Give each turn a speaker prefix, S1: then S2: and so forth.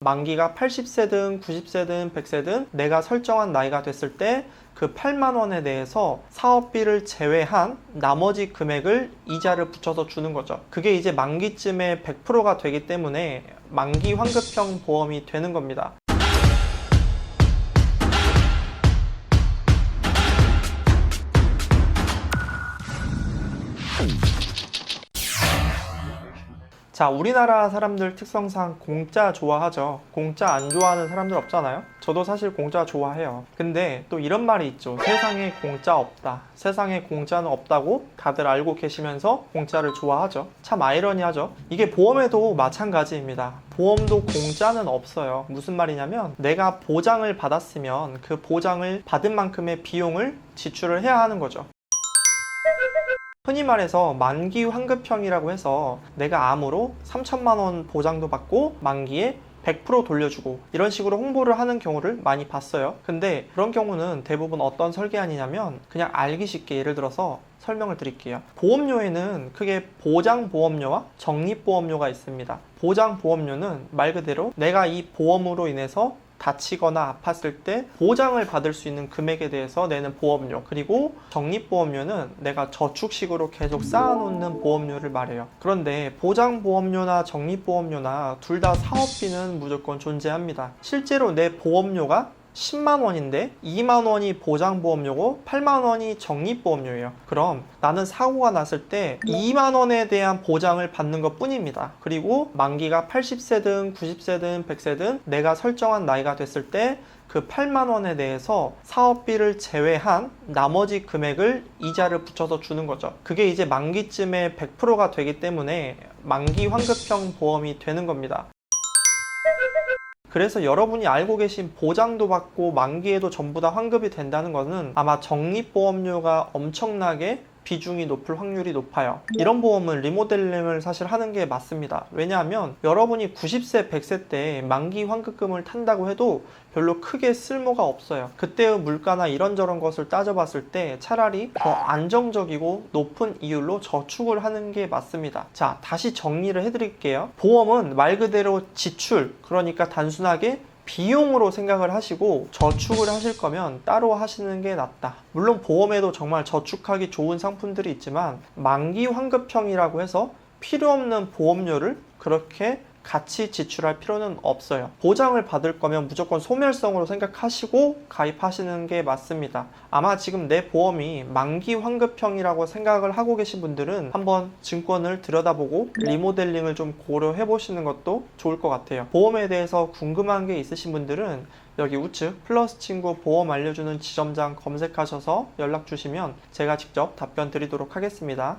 S1: 만기가 80세든 90세든 100세든 내가 설정한 나이가 됐을 때 그 8만 원에 대해서 사업비를 제외한 나머지 금액을 이자를 붙여서 주는 거죠. 그게 이제 만기쯤에 100%가 되기 때문에 만기 환급형 보험이 되는 겁니다. 자, 우리나라 사람들 특성상 공짜 좋아하죠. 공짜 안 좋아하는 사람들 없잖아요. 저도 사실 공짜 좋아해요. 근데 또 이런 말이 있죠. 세상에 공짜 없다. 세상에 공짜는 없다고 다들 알고 계시면서 공짜를 좋아하죠. 참 아이러니하죠. 이게 보험에도 마찬가지입니다. 보험도 공짜는 없어요. 무슨 말이냐면 내가 보장을 받았으면 그 보장을 받은 만큼의 비용을 지출을 해야 하는 거죠. 흔히 말해서 만기 환급형이라고 해서 내가 암으로 3천만 원 보장도 받고 만기에 100% 돌려주고 이런 식으로 홍보를 하는 경우를 많이 봤어요. 근데 그런 경우는 대부분 어떤 설계안이냐면 그냥 알기 쉽게 예를 들어서 설명을 드릴게요. 보험료에는 크게 보장보험료와 적립보험료가 있습니다. 보장보험료는 말 그대로 내가 이 보험으로 인해서 다치거나 아팠을 때 보장을 받을 수 있는 금액에 대해서 내는 보험료 그리고 적립보험료는 내가 저축식으로 계속 쌓아놓는 보험료를 말해요. 그런데 보장보험료나 적립보험료나 둘 다 사업비는 무조건 존재합니다. 실제로 내 보험료가 10만 원인데 2만 원이 보장보험료고 8만 원이 적립보험료예요. 그럼 나는 사고가 났을 때 2만 원에 대한 보장을 받는 것 뿐입니다. 그리고 만기가 80세든 90세든 100세든 내가 설정한 나이가 됐을 때 그 8만 원에 대해서 사업비를 제외한 나머지 금액을 이자를 붙여서 주는 거죠. 그게 이제 만기쯤에 100%가 되기 때문에 만기 환급형 보험이 되는 겁니다. 그래서 여러분이 알고 계신 보장도 받고 만기에도 전부 다 환급이 된다는 것은 아마 적립보험료가 엄청나게 비중이 높을 확률이 높아요. 이런 보험은 리모델링을 사실 하는 게 맞습니다. 왜냐하면 여러분이 90세, 100세 때 만기 환급금을 탄다고 해도 별로 크게 쓸모가 없어요. 그때의 물가나 이런저런 것을 따져봤을 때 차라리 더 안정적이고 높은 이율로 저축을 하는 게 맞습니다. 자, 다시 정리를 해드릴게요. 보험은 말 그대로 지출, 그러니까 단순하게 비용으로 생각을 하시고 저축을 하실 거면 따로 하시는 게 낫다. 물론 보험에도 정말 저축하기 좋은 상품들이 있지만 만기 환급형이라고 해서 필요 없는 보험료를 그렇게 같이 지출할 필요는 없어요. 보장을 받을 거면 무조건 소멸성으로 생각하시고 가입하시는 게 맞습니다. 아마 지금 내 보험이 만기 환급형이라고 생각을 하고 계신 분들은 한번 증권을 들여다보고 리모델링을 좀 고려해 보시는 것도 좋을 것 같아요. 보험에 대해서 궁금한 게 있으신 분들은 여기 우측 플러스 친구 보험 알려주는 지점장 검색하셔서 연락 주시면 제가 직접 답변 드리도록 하겠습니다.